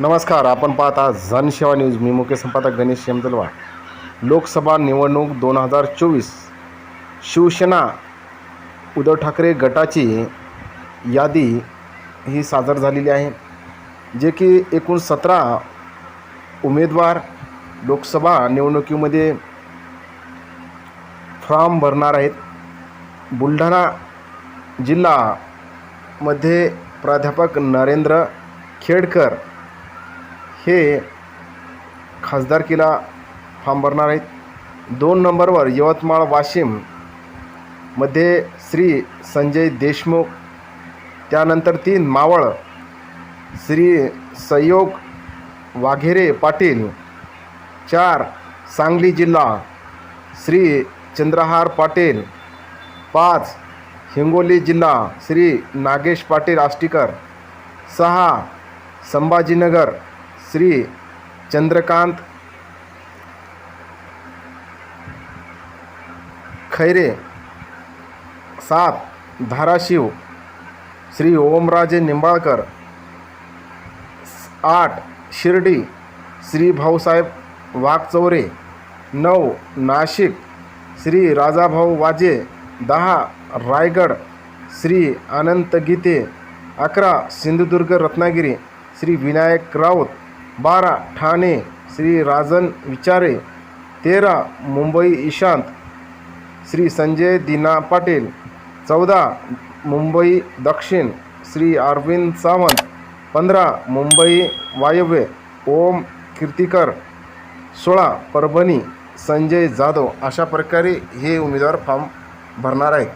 नमस्कार आपण पाहता जनसेवा न्यूज. मी मुख्य संपादक गणेश शेमदलवा लोकसभा निवडणूक दोन हजार चोवीस. शिवसेना उद्धव ठाकरे गटाची यादी ही सादर झालेली आहे जे की एकूण सतरा उमेदवार लोकसभा निवडणुकीमध्ये फॉर्म भरणार आहेत. बुलढाणा जिल्हामध्ये प्राध्यापक नरेंद्र खेडकर हे खासदारकीला फॉर्म भरणार आहेत. दोन नंबरवर यवतमाळ वाशिममध्ये श्री संजय देशमुख त्यानंतर तीन मावळ श्री संयोग वाघेरे पाटील चार सांगली जिल्हा श्री चंद्रहार पाटील पाच हिंगोली जिल्हा श्री नागेश पाटील आष्टीकर सहा संभाजीनगर श्री चंद्रकांत खैरे सात धाराशिव श्री ओमराजे निंबाळकर आठ शिर्डी श्री भाऊसाहेब वाघचौरे नऊ नाशिक श्री राजाभाऊ वाजे दहा रायगड श्री अनंत गीते अकरा सिंधुदुर्ग रत्नागिरी श्री विनायक राऊत बारा ठाणे श्री राजन विचारे तेरा मुंबई ईशांत श्री संजय दिना पाटील चौदा मुंबई दक्षिण श्री अरविंद सावंत पंधरा मुंबई वायव्य ओम कीर्तिकर सोळा परभणी संजय जाधव. अशा प्रकारे हे उमेदवार फॉर्म भरणार आहेत.